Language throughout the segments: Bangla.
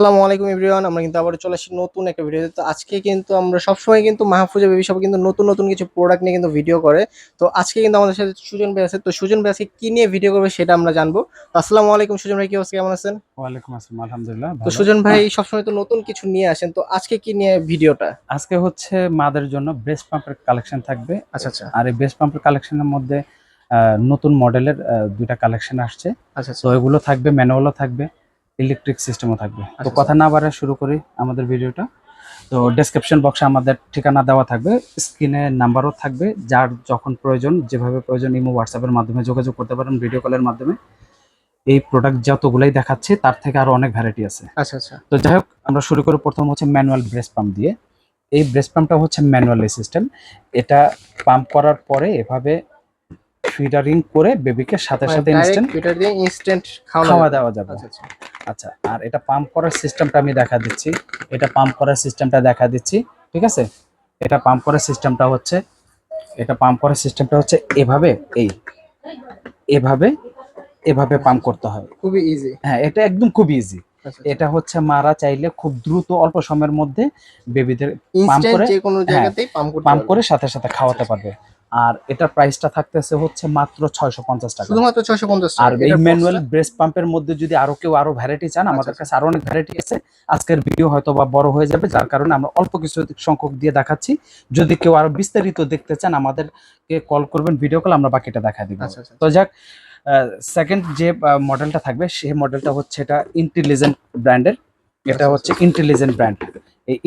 আসসালামু আলাইকুম এভরিওয়ান আমরা কিন্তু আবার চলে আসছি নতুন একটা ভিডিও তো আজকে কিন্তু আমরা সবসময় কিন্তু মাহফুজা বেবি শপ কিন্তু নতুন নতুন কিছু প্রোডাক্ট নিয়ে কিন্তু ভিডিও করে। তো আজকে কিন্তু আমাদের সাথে সুজন ভাই আছে। তো সুজন ভাই আজকে কি নিয়ে ভিডিও করবে সেটা আমরা জানব। তো আসসালামু আলাইকুম সুজন ভাই কি অবস্থা? কেমন আছেন? ওয়ালাইকুম আসসালাম আলহামদুলিল্লাহ তো সুজন ভাই সবসময় তো নতুন কিছু নিয়ে আসেন। তো আজকে কি নিয়ে ভিডিওটা আজকে হচ্ছে মাদের জন্য ব্রেস্ট পাম্পের কালেকশন থাকবে। আচ্ছা আচ্ছা। আর এই ব্রেস্ট পাম্পের কালেকশনের মধ্যে নতুন মডেলের দুইটা কালেকশন আসছে। আচ্ছা তো এগুলো থাকবে ম্যানুয়ালও থাকবে। ইলেকট্রিক সিস্টেমও থাকবে। তো আচ্ছা, কথা না বাড়া শুরু করি আমাদের ভিডিওটা। তো ডেসক্রিপশন বক্সে আমাদের ঠিকানা দেওয়া থাকবে স্ক্রিনে নাম্বারও থাকবে যার যখন প্রয়োজন যেভাবে প্রয়োজন ইমো হোয়াটসঅ্যাপের মাধ্যমে যোগাযোগ করতে পারেন ভিডিও কলের মাধ্যমে। এই প্রোডাক্ট যতগুলাই দেখাচ্ছে তার থেকে আরও অনেক ভ্যারাইটি আছে। আচ্ছা আচ্ছা। তো যাই হোক আমরা শুরু করি। প্রথম হচ্ছে ম্যানুয়াল ব্রেস্ট পাম্প দিয়ে। এই ব্রেস্ট পাম্পটা হচ্ছে ম্যানুয়াল সিস্টেম এটা পাম্প করার পরে এভাবে ফিডারিং করে বেবিকে সাথে মানে সাথে ইনস্ট্যান্ট ফিটার দিয়ে ইনস্ট্যান্ট খাওয়া দেওয়া যাবে। আচ্ছা আচ্ছা। আচ্ছা আর এটা পাম্প করার সিস্টেমটা আমি দেখা দিচ্ছি। এটা পাম্প করার সিস্টেমটা দেখা দিচ্ছি ঠিক আছে? এটা পাম্প করার সিস্টেমটা হচ্ছে এটা পাম্প করার সিস্টেমটা হচ্ছে এভাবে এই এভাবে এভাবে পাম্প করতে হয়। খুবই ইজি হ্যাঁ এটা একদম খুব ইজি আচ্ছা এটা হচ্ছে মারা চাইলে খুব দ্রুত অল্প সময়ের মধ্যে বেবিদের ইনস্ট্যান্ট করে- হ্যাঁ, পাম্প পাম্প করে সাথে সাথে খাওয়াতে পারবে। আর এটার প্রাইসটা থাকতেছে হচ্ছে মাত্র ছয়শো পঞ্চাশ টাকা। শুধুমাত্র 650 আর টাকা। এই ম্যানুয়াল ব্রেস্ট পাম্পের মধ্যে যদি আরও কেউ আরও ভ্যারাইটি চান আমাদের আচ্ছা, কাছে আরও অনেক ভ্যারাইটি আছে। আজকের ভিডিও হয়তো বা বড় হয়ে যাবে যার কারণে আমরা অল্প কিছু সংখ্যক দিয়ে দেখাচ্ছি। যদি কেউ আরও বিস্তারিত দেখতে চান আমাদেরকে কল করবেন ভিডিও কল আমরা বাকিটা দেখা দিব। আচ্ছা আচ্ছা তো যাক সেকেন্ড যে মডেলটা থাকবে সেই মডেলটা হচ্ছে এটা ইন্টেলিজেন্ট ব্র্যান্ডের এটা আচ্ছা, হচ্ছে ইন্টেলিজেন্ট ব্র্যান্ড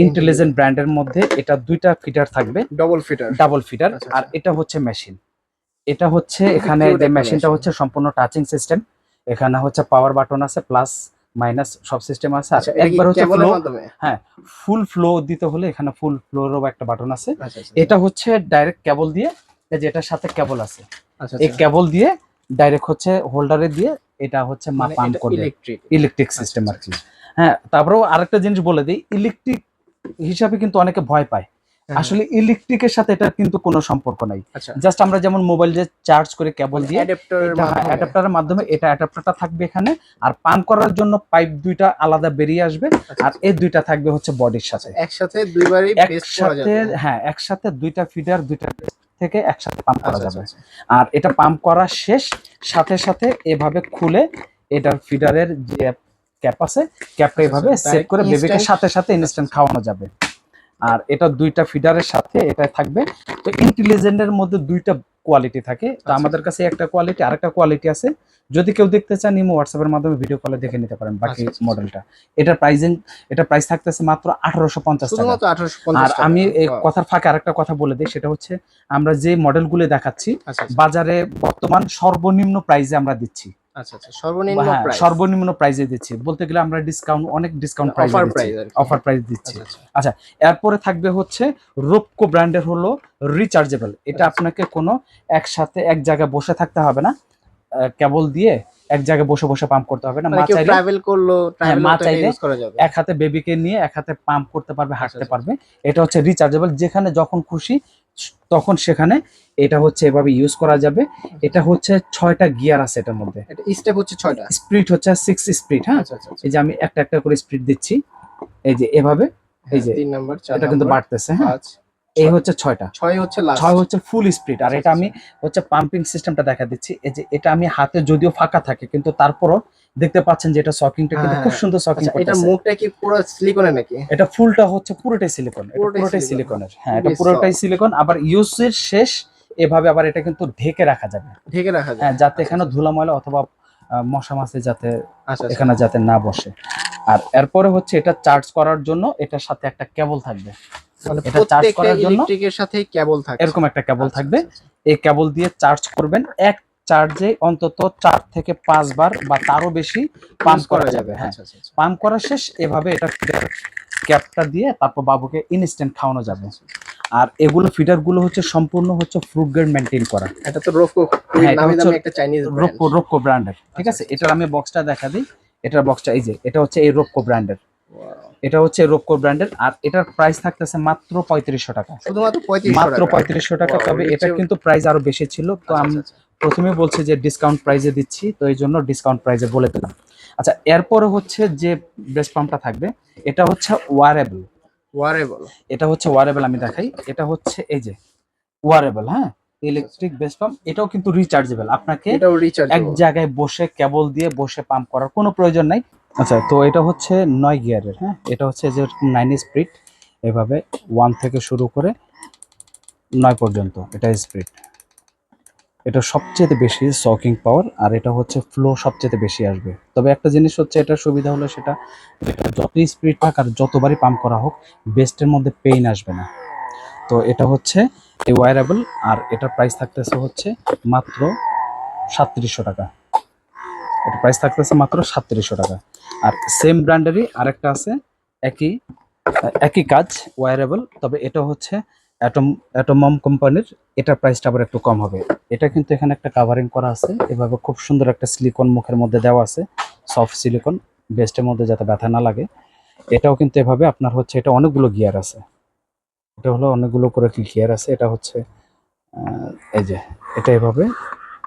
ইন্টেলিজেন্ট ব্র্যান্ডের মধ্যে এটা দুইটা ফিটার থাকবে। ডবল ফিটার ডাবল ফিটার আর আচ্ছা। এটা হচ্ছে মেশিন এটা হচ্ছে এখানে যে মেশিনটা হচ্ছে সম্পূর্ণ টাচিং সিস্টেম এখানে হচ্ছে পাওয়ার বাটন আছে প্লাস মাইনাস সব সিস্টেম আছে। আচ্ছা একবার হচ্ছে ফ্লো মাধ্যমে? ফুল ফ্লো দিতে হলে এখানে ফুল ফ্লোরও একটা বাটন আছে। আচ্ছা আচ্ছা এটা হচ্ছে ডাইরেক্ট কেবল দিয়ে এই যে এটার সাথে কেবল আছে। আচ্ছা এই কেবল দিয়ে ডাইরেক্ট হচ্ছে হোল্ডারে দিয়ে এটা হচ্ছে মাপ মানে পাম্প করবে। ইলেকট্রিক ইলেকট্রিক সিস্টেম আর কি। হ্যাঁ তারপরেও আরেকটা জিনিস বলে দিই ইলেকট্রিক হিসাবে কিন্তু অনেকে ভয় পায়। আসলে ইলেকট্রিকের সাথে এটা কিন্তু কোনো সম্পর্ক নাই। আচ্ছা। জাস্ট আমরা যেমন মোবাইল যে চার্জ করে কেবল দিয়ে অ্যাডাপ্টারের মাধ্যমে। এটা অ্যাডাপ্টারটা থাকবে এখানে আর পাম্প করার জন্য পাইপ দুইটা আলাদা বেরিয়ে আসবে আচ্ছা, আর এই দুইটা থাকবে হচ্ছে বডির সাথে। একসাথে দুইবারই একসাথে হ্যাঁ একসাথে দুইটা ফিডার দুইটা থেকে একসাথে পাম্প করা আচ্ছা, যাবে। আচ্ছা, আর এটা পাম্প করা শেষ সাথে সাথে এভাবে খুলে এটার ফিডারের যে ক্যাপ আছে ক্যাপটা আচ্ছা, এভাবে আচ্ছা, সেট করে বেবিকে সাথে সাথে ইনস্ট্যান্ট খাওয়ানো যাবে। আর এটা দুইটা ফিডারের সাথে এটা থাকবে। তো ইন্টেলিজেন্টের মধ্যে দুইটা কোয়ালিটি থাকে। তো আচ্ছা। আমাদের কাছে একটা কোয়ালিটি আর একটা কোয়ালিটি আছে। যদি কেউ দেখতে চান ইমো হোয়াটসঅ্যাপের মাধ্যমে ভিডিও কলে দেখে নিতে পারেন বাকি মডেলটা এটার প্রাইসিং এটা প্রাইস থাকতেছে মাত্র আঠারোশো পঞ্চাশ টাকা। শুধুমাত্র 1850 আর আমি এই কথার ফাঁকে আরেকটা কথা বলে দিই সেটা হচ্ছে আমরা যে মডেলগুলো দেখাচ্ছি বাজারে বর্তমান সর্বনিম্ন প্রাইসে আমরা দিচ্ছি। আচ্ছা আচ্ছা সর্বনিম্ন হ্যাঁ, প্রাইস সর্বনিম্ন প্রাইসে দিচ্ছি। বলতে গেলে আমরা ডিসকাউন্ট অনেক ডিসকাউন্ট প্রাইস অফার প্রাইস দিচ্ছি। আচ্ছা আচ্ছা। এরপরে থাকবে হচ্ছে রোপকো ব্র্যান্ডের হলো রিচার্জেবল এটা। আপনাকে কোনো একসাথে এক জায়গায় বসে থাকতে হবে না। কেবল দিয়ে এক জায়গায় বসে বসে পাম্প করতে হবে না। মানে মা চাইলে ট্রাভেল করল মা চাইলে ইউজ করা যাবে। এক হাতে বেবিকে নিয়ে এক হাতে পাম্প করতে পারবে হাঁটতে। পারবে। এটা হচ্ছে রিচার্জেবল যেখানে যখন খুশি তখন সেখানে এটা হচ্ছে এভাবে ইউজ করা যাবে। এটা হচ্ছে ছয়টা গিয়ার আছে এটার মধ্যে। এটা স্টেপ হচ্ছে ছয়টা। স্প্রিট হচ্ছে সিক্স স্প্রিট হ্যাঁ? আচ্ছা আচ্ছা আচ্ছা। এই যে আমি একটা একটা করে স্প্রিট দিচ্ছি। এই যে এভাবে এই যে হ্যাঁ, তিন নাম্বার এটা কিন্তু বাড়তেছে হ্যাঁ? এই হচ্ছে ছয়টা। ছয় হচ্ছে ছয় হচ্ছে ফুল স্পিড আর আচ্ছা, এটা আমি হচ্ছে পাম্পিং সিস্টেমটা দেখা দিচ্ছি। এই যে এটা আমি হাতে যদিও ফাঁকা থাকে কিন্তু তারপরও দেখতে পাচ্ছেন যে এটা সকিংটা কিন্তু হ্যাঁ, খুব সুন্দর সকিং আচ্ছা এটা মুখটা কি পুরো সিলিকনের নাকি? এটা ফুলটা হচ্ছে পুরোটাই সিলিকন পুরোটাই সিলিকনের হ্যাঁ এটা পুরোটাই সিলিকন আবার ইউজের শেষ এভাবে আবার এটা কিন্তু ঢেকে রাখা যাবে। ঢেকে রাখা যায় হ্যাঁ যাতে এখানে ধুলা ময়লা অথবা মশা মাছি যাতে আচ্ছা আচ্ছা। এখানে যাতে না বসে। আর এরপরে হচ্ছে এটা চার্জ করার জন্য এটার সাথে একটা কেবল থাকবে। এটা charge প্রত্যেকটা করার জন্য ইলেকট্রিকের সাথে কেবল থাকে এরকম একটা কেবল আচ্ছা, থাকবে। আচ্ছা, এই কেবল দিয়ে চার্জ করবেন। এক চার্জে অন্তত চার থেকে পাঁচবার বা তারও বেশি আচ্ছা। পাম্প করা যাবে। হ্যাঁ। আচ্ছা আচ্ছা আচ্ছা। পাম্প করা শেষ। এভাবে এটা ক্যাপটা দিয়ে তারপর বাবুকে ইনস্ট্যান্ট খাওয়ানো যাবে। আর এগুলো ফিডারগুলো হচ্ছে সম্পূর্ণ হচ্ছে ফ্রুট গ্রেড মেনটেন করা। এটা তো হ্যাঁ, এটা নামি দামি একটা চাইনিজ রোক্কো রোক্কো ব্র্যান্ডের ঠিক আচ্ছা, আছে? এটার আমি বক্সটা দেখা দিই। এটার বক্সটা এই যে এটা হচ্ছে এই রোক্কো ব্র্যান্ডের এটা হচ্ছে রোক্কো ব্র্যান্ডের আর এটার প্রাইস থাকতেছে মাত্র পঁয়ত্রিশশো টাকা। শুধুমাত্র 35 মাত্র পঁয়ত্রিশশো টাকা তবে এটা কিন্তু প্রাইস আরও বেশি ছিল। তো আমি প্রথমে বলছি যে ডিসকাউন্ট প্রাইসে দিচ্ছি তো এই জন্য ডিসকাউন্ট প্রাইসে বলে দিলাম। আচ্ছা এরপরে হচ্ছে যে ব্রেস্ট পাম্পটা থাকবে এটা হচ্ছে ওয়ারেবল ওয়ারেবল এটা হচ্ছে ওয়ারেবল আমি দেখাই। এটা হচ্ছে এই যে ওয়ারেবল হ্যাঁ? ইলেকট্রিক বেস পাম্প এটাও কিন্তু রিচার্জেবল আপনাকে এটাও রিচার্জ এক জায়গায় বসে কেবল দিয়ে বসে পাম্প করার কোনো প্রয়োজন নাই। আচ্ছা তো এটা হচ্ছে নয় গিয়ারের হ্যাঁ? এটা হচ্ছে যে নাইন স্পিড এভাবে ওয়ান থেকে শুরু করে নয় পর্যন্ত এটা স্পিড এটা সবচেয়ে বেশি সকিং পাওয়ার আর এটা হচ্ছে ফ্লো সবচেয়ে বেশি আসবে। তবে একটা জিনিস হচ্ছে, এটার সুবিধা হলো সেটা এটা যত স্পিড থাক আর যতবারই পাম্প করা হোক বেস্টের মধ্যে পেইন আসবে না। তো এটা হচ্ছে এই ওয়ারেবল আর এটার প্রাইস থাকতেছে হচ্ছে মাত্র সাতত্রিশশো টাকা। এটা প্রাইস থাকতেছে মাত্র সাতত্রিশশো টাকা। আর সেম ব্র্যান্ডেরই আরেকটা আছে, একই একই কাজ ওয়ারেবল তবে এটা হচ্ছে অ্যাটম অ্যাটোমম কোম্পানির এটার প্রাইসটা আবার একটু কম হবে। এটা কিন্তু এখানে একটা কাভারিং করা আছে, এভাবে খুব সুন্দর একটা সিলিকন মুখের মধ্যে দেওয়া আছে সফট সিলিকন বেস্টের মধ্যে যাতে ব্যথা না লাগে। এটাও কিন্তু এভাবে আপনার হচ্ছে, এটা অনেকগুলো গিয়ার আছে। এটা হলো অনেকগুলো করে কি গিয়ার আছে, এটা হচ্ছে এই যে, এটা এভাবে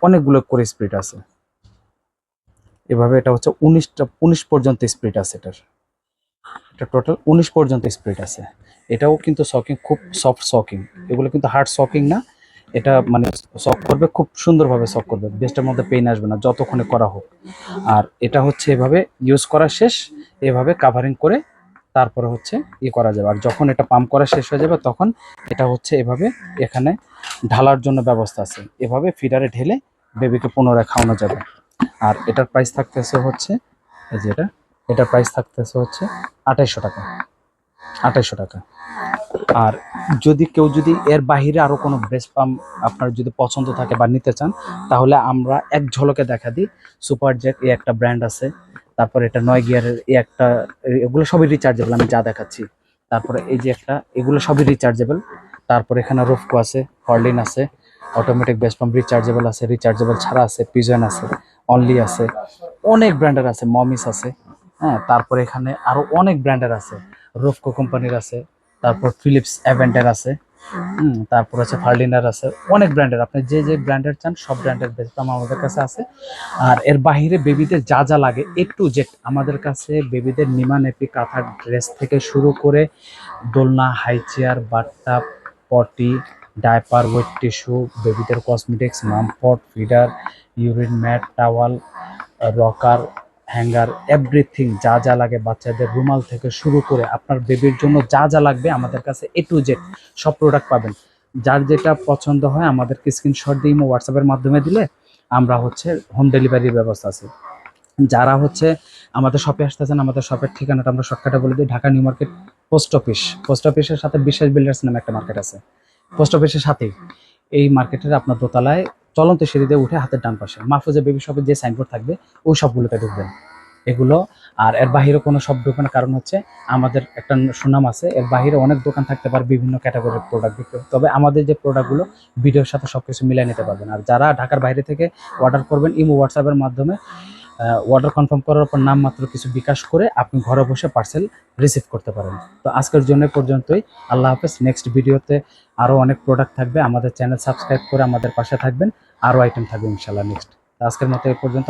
অনেকগুলো করে স্পিড আছে। এভাবে এটা হচ্ছে উনিশটা, উনিশ পর্যন্ত স্পিড আছে এটার। এটা টোটাল উনিশ পর্যন্ত স্পিড আছে। এটাও কিন্তু শকিং খুব সফট শকিং এগুলো কিন্তু হার্ড শকিং না। এটা মানে শক করবে, খুব সুন্দরভাবে শক করবে। বেস্টের মধ্যে পেইন আসবে না, যতক্ষণে করা হোক। আর এটা হচ্ছে এভাবে ইউজ করা শেষ, এভাবে কাভারিং করে তারপরে হচ্ছে ই করা যাবে। আর যখন এটা পাম্প করা শেষ হয়ে যাবে, তখন এটা হচ্ছে এভাবে এখানে ঢালার জন্য ব্যবস্থা আছে। এভাবে ফিডারে ঢেলে বেবিকে পুনরায় খাওয়ানো যাবে। আর এটার প্রাইস থাকতেছে হচ্ছে, এই যে এটা, এটার প্রাইস থাকতেছে হচ্ছে আঠাইশশো টাকা আঠাইশশো টাকা। আর যদি কেউ যদি এর বাহিরে আরও কোনো ব্রেস্ট পাম্প আপনার যদি পছন্দ থাকে বা নিতে চান, তাহলে আমরা এক ঝলকে দেখা দিই। সুপার জ্যাক এই একটা ব্র্যান্ড আছে, তারপরে এটা নয় গিয়ারের এই একটা, এগুলো সবই রিচার্জেবল আমি যা দেখাচ্ছি। তারপরে এই যে একটা, এগুলো সবই রিচার্জেবল তারপরে এখানে রোফকো আছে হরলিন আছে অটোমেটিক বেস্ট পাম্প রিচার্জেবল আছে রিচার্জেবল ছাড়া আছে পিজন আছে অনলি আছে, অনেক ব্র্যান্ডের আছে মমিস আছে হ্যাঁ তারপরে এখানে আরও অনেক ব্র্যান্ডের আছে রোফকো কোম্পানির আছে, তারপর ফিলিপস অ্যাভেন্টার আছে তারপর আছে ফার্লিনার আছে, অনেক ব্র্যান্ডের, আপনি যে যে ব্র্যান্ডের চান, সব ব্র্যান্ডের বেস্ট পাম্প আমাদের কাছে আছে, আর এর বাহিরে বেবিদের যা যা লাগে এ টু জেড আমাদের কাছে বেবিদের নিমা নেপি ড্রেস থেকে শুরু করে দোলনা হাই চেয়ার বাট্টা পটি ডাইপার ওয়েট টিস্যু, বেবিদের cosmetics মামপট feeder, urine mat, towel, rocker, hanger, everything যা যা লাগে বাচ্চাদের রুমাল থেকে শুরু করে আপনার বেবির জন্য যা যা লাগবে আমাদের কাছে এ টু জেড সব প্রোডাক্ট পাবেন। যার যেটা পছন্দ হয় আমাদেরকে স্ক্রিনশট দিয়ে হোয়াটসঅ্যাপের মাধ্যমে দিলে আমরা হচ্ছে হোম ডেলিভারির ব্যবস্থা আছে। যারা হচ্ছে আমাদের শপে আসতেছেন, আমাদের শপের ঠিকানাটা আমরা শর্টকাটে বলে দিই, Dhaka new market post office. Post অফিসের সাথে বিশেষ বিল্ডার্স নামে একটা মার্কেট আছে। পোস্ট অফিসের সাথেই। এই মার্কেটের আপনার দোতলায় চলন্ত সিঁড়ি দিয়ে উঠে হাতের ডান পাশে। মাহফুজা বেবি শপের যে সাইনবোর্ড থাকবে, ওই সবগুলোতে ঢুকবেন। এগুলো, আর এর বাহিরে কোনো সব দোকানের কারণ হচ্ছে, আমাদের একটা সুনাম আছে, এর বাহিরে অনেক দোকান থাকতে পারে বিভিন্ন ক্যাটাগরির প্রোডাক্ট বিক্রি তবে আমাদের যে প্রোডাক্টগুলো ভিডিওর সাথে সব কিছু মিলিয়ে নিতে পারবেন। আর যারা ঢাকার বাইরে থেকে অর্ডার করবেন, ইমো হোয়াটসঅ্যাপের মাধ্যমে অর্ডার কনফার্ম করার পর নাম মাত্র কিছু বিকাশ করে আপনি ঘরে বসে পার্সেল রিসিভ করতে পারেন। তো আজকের জন্য পর্যন্তই। আল্লাহ হাফেজ। নেক্সট ভিডিওতে আরও অনেক প্রোডাক্ট থাকবে। আমাদের চ্যানেল সাবস্ক্রাইব করে আমাদের পাশে থাকবেন। আরও আইটেম থাকবে ইনশাল্লাহ নেক্সট আজকের মতো এ পর্যন্ত।